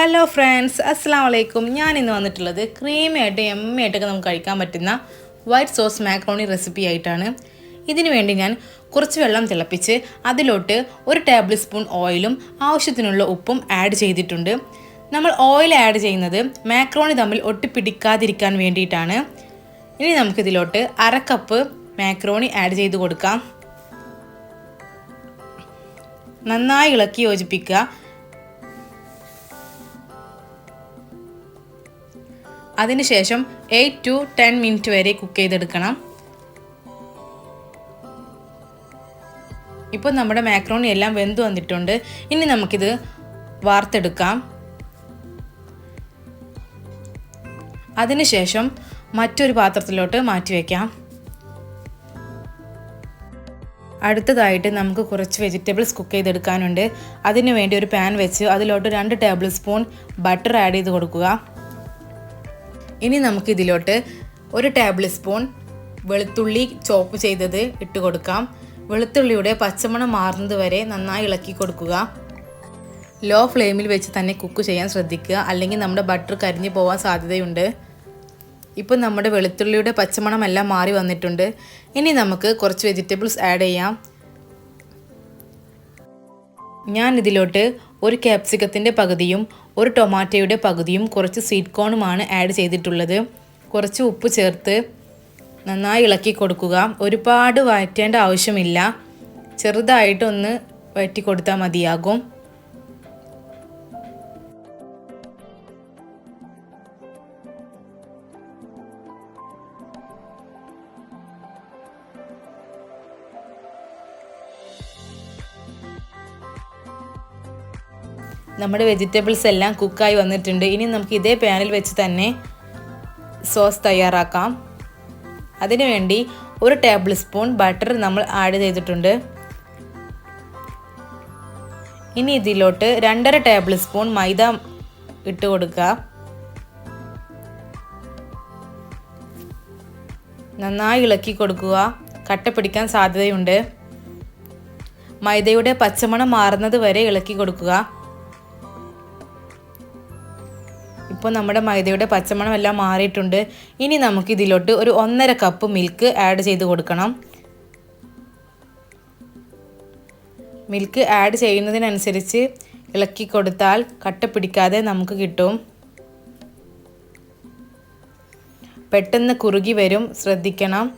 Hello friends അസ്സാം വലൈക്കും ഞാൻ ഇന്ന് വന്നിട്ടുള്ളത് ക്രീമിയായിട്ട് എമ്മയായിട്ടൊക്കെ നമുക്ക് കഴിക്കാൻ പറ്റുന്ന വൈറ്റ് സോസ് മാക്രോണി റെസിപ്പി ആയിട്ടാണ്. ഇതിനു വേണ്ടി ഞാൻ കുറച്ച് വെള്ളം തിളപ്പിച്ച് അതിലോട്ട് ഒരു ടേബിൾ സ്പൂൺ ഓയിലും ആവശ്യത്തിനുള്ള ഉപ്പും ആഡ് ചെയ്തിട്ടുണ്ട്. നമ്മൾ ഓയിൽ ആഡ് ചെയ്യുന്നത് മാക്രോണി തമ്മിൽ ഒട്ടിപ്പിടിക്കാതിരിക്കാൻ വേണ്ടിയിട്ടാണ്. ഇനി നമുക്കിതിലോട്ട് അരക്കപ്പ് കപ്പ് മാക്രോണി ആഡ് ചെയ്ത് കൊടുക്കാം. നന്നായി ഇളക്കി യോജിപ്പിക്കുക. അതിനുശേഷം എയ്റ്റ് ടു ടെൻ മിനിറ്റ് വരെ കുക്ക് ചെയ്തെടുക്കണം. ഇപ്പോൾ നമ്മുടെ മാക്രോണി എല്ലാം വെന്ത് വന്നിട്ടുണ്ട്. ഇനി നമുക്കിത് വാർത്തെടുക്കാം. അതിനുശേഷം മറ്റൊരു പാത്രത്തിലോട്ട് മാറ്റി വയ്ക്കാം അടുത്തതായിട്ട് നമുക്ക് കുറച്ച് വെജിറ്റബിൾസ് കുക്ക് ചെയ്തെടുക്കാനുണ്ട്. അതിനു വേണ്ടി ഒരു പാൻ വെച്ച് അതിലോട്ട് രണ്ട് ടേബിൾ സ്പൂൺ ബട്ടർ ആഡ് ചെയ്ത് കൊടുക്കുക. ഇനി നമുക്ക് ഇതിലോട്ട് ഒരു ടേബിൾ സ്പൂൺ വെളുത്തുള്ളി ചോപ്പ് ചെയ്തത് ഇട്ട് കൊടുക്കാം. വെളുത്തുള്ളിയുടെ പച്ചമണം മാറുന്നത് വരെ നന്നായി ഇളക്കി കൊടുക്കുക. ലോ ഫ്ലെയിമിൽ വെച്ച് തന്നെ കുക്ക് ചെയ്യാൻ ശ്രദ്ധിക്കുക. അല്ലെങ്കിൽ നമ്മുടെ ബട്ടർ കരിഞ്ഞു പോകാൻ സാധ്യതയുണ്ട്. ഇപ്പം നമ്മുടെ വെളുത്തുള്ളിയുടെ പച്ചമണമെല്ലാം മാറി വന്നിട്ടുണ്ട്. ഇനി നമുക്ക് കുറച്ച് വെജിറ്റബിൾസ് ആഡ് ചെയ്യാം. ഞാൻ ഇതിലോട്ട് ഒരു ക്യാപ്സിക്കത്തിന്റെ പകുതിയും ഒരു ടൊമാറ്റോയുടെ പകുതിയും കുറച്ച് സ്വീറ്റ് കോണുമാണ് ആഡ് ചെയ്തിട്ടുള്ളത്. കുറച്ച് ഉപ്പ് ചേർത്ത് നന്നായി ഇളക്കി കൊടുക്കുക. ഒരുപാട് വഴറ്റേണ്ട ആവശ്യമില്ല. ചെറുതായിട്ടൊന്ന് വഴറ്റി കൊടുത്താൽ മതിയാകും. നമ്മുടെ വെജിറ്റബിൾസ് എല്ലാം കുക്കായി വന്നിട്ടുണ്ട്. ഇനി നമുക്ക് ഇതേ പാനിൽ വെച്ച് തന്നെ സോസ് തയ്യാറാക്കാം. അതിനുവേണ്ടി ഒരു ടേബിൾ സ്പൂൺ ബട്ടർ നമ്മൾ ആഡ് ചെയ്തിട്ടുണ്ട്. ഇനി ഇതിലോട്ട് രണ്ടര ടേബിൾ സ്പൂൺ മൈദ ഇട്ട് കൊടുക്കുക. നന്നായി ഇളക്കി കൊടുക്കുക. കട്ട പിടിക്കാൻ സാധ്യതയുണ്ട്. മൈദയുടെ പച്ചമണം മാറുന്നത് വരെ ഇളക്കി കൊടുക്കുക. ഇപ്പോൾ നമ്മുടെ മൈദയുടെ പച്ചമണം എല്ലാം മാറിയിട്ടുണ്ട്. ഇനി നമുക്ക് ഇതിലോട്ട് ഒരു ഒന്നര കപ്പ് മിൽക്ക് ആഡ് ചെയ്ത് കൊടുക്കണം. മിൽക്ക് ആഡ് ചെയ്യുന്നതിനനുസരിച്ച് ഇളക്കി കൊടുത്താൽ കട്ട പിടിക്കാതെ നമുക്ക് കിട്ടും. പെട്ടെന്ന് കുറുകി വരും. ശ്രദ്ധിക്കണം.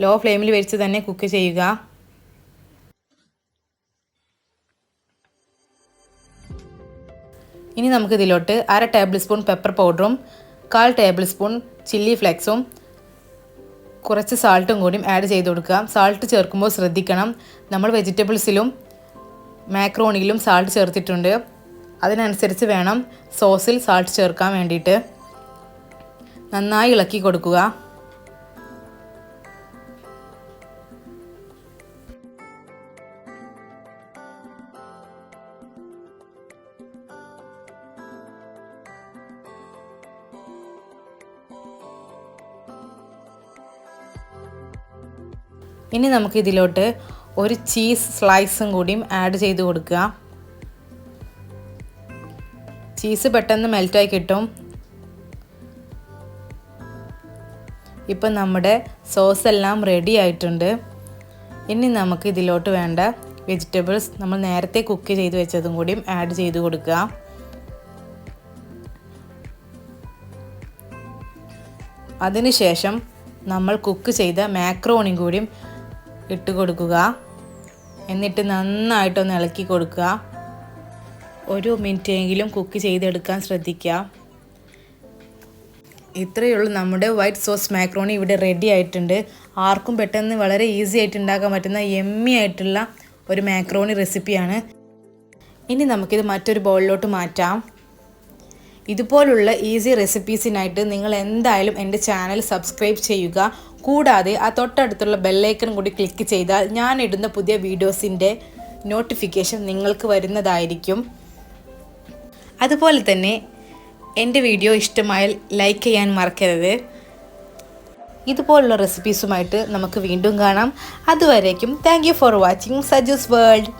ലോ ഫ്ലെയിമിൽ വെച്ച് തന്നെ കുക്ക് ചെയ്യുക. ഇനി നമുക്ക് ഇതിലോട്ട് അര ടേബിൾ സ്പൂൺ പെപ്പർ പൗഡറും കാൽ ടേബിൾ സ്പൂൺ ചില്ലി ഫ്ലെക്സും കുറച്ച് സാൾട്ടും കൂടിയും ആഡ് ചെയ്ത് കൊടുക്കുക. സാൾട്ട് ചേർക്കുമ്പോൾ ശ്രദ്ധിക്കണം. നമ്മൾ വെജിറ്റബിൾസിലും മാക്രോണിയിലും സാൾട്ട് ചേർത്തിട്ടുണ്ട്. അതിനനുസരിച്ച് വേണം സോസിൽ സാൾട്ട് ചേർക്കാൻ വേണ്ടിയിട്ട്. നന്നായി ഇളക്കി കൊടുക്കുക. ഇനി നമുക്ക് ഇതിലോട്ട് ഒരു ചീസ് സ്ലൈസും കൂടിയും ആഡ് ചെയ്ത് കൊടുക്കുക. ചീസ് പെട്ടെന്ന് മെൽറ്റായി കിട്ടും. ഇപ്പം നമ്മുടെ സോസ് എല്ലാം റെഡി ആയിട്ടുണ്ട്. ഇനി നമുക്ക് ഇതിലോട്ട് വേണ്ട വെജിറ്റബിൾസ് നമ്മൾ നേരത്തെ കുക്ക് ചെയ്ത് വെച്ചതും കൂടിയും ആഡ് ചെയ്ത് കൊടുക്കുക. അതിനുശേഷം നമ്മൾ കുക്ക് ചെയ്ത മാക്രോണിയും കൂടിയും ഇട്ട് കൊടുക്കുക. എന്നിട്ട് നന്നായിട്ടൊന്ന് ഇളക്കി കൊടുക്കുക. ഒരു മിനിറ്റ് എങ്കിലും കുക്ക് ചെയ്തെടുക്കാൻ ശ്രദ്ധിക്കുക. ഇത്രയേ ഉള്ളൂ നമ്മുടെ വൈറ്റ് സോസ് മാക്രോണി ഇവിടെ റെഡി ആയിട്ടുണ്ട്. ആർക്കും പെട്ടെന്ന് വളരെ ഈസി ആയിട്ട് ഉണ്ടാക്കാൻ പറ്റുന്ന എമ്മി ആയിട്ടുള്ള ഒരു മാക്രോണി റെസിപ്പിയാണ് ഇനി നമുക്കിത് മറ്റൊരു ബൗളിലോട്ട് മാറ്റാം. ഇതുപോലുള്ള ഈസി റെസിപ്പീസിനായിട്ട് നിങ്ങൾ എന്തായാലും എന്റെ ചാനൽ സബ്സ്ക്രൈബ് ചെയ്യുക. കൂടാതെ ആ തൊട്ടടുത്തുള്ള ബെല്ലൈക്കൺ കൂടി ക്ലിക്ക് ചെയ്താൽ ഞാൻ ഇടുന്ന പുതിയ വീഡിയോസിന്റെ നോട്ടിഫിക്കേഷൻ നിങ്ങൾക്ക് വരുന്നതായിരിക്കും. അതുപോലെ തന്നെ എന്റെ വീഡിയോ ഇഷ്ടമായാൽ ലൈക്ക് ചെയ്യാൻ മറക്കരുത്. ഇതുപോലുള്ള റെസിപ്പീസുമായിട്ട് നമുക്ക് വീണ്ടും കാണാം. അതുവരേക്കും thank for watching Saju's world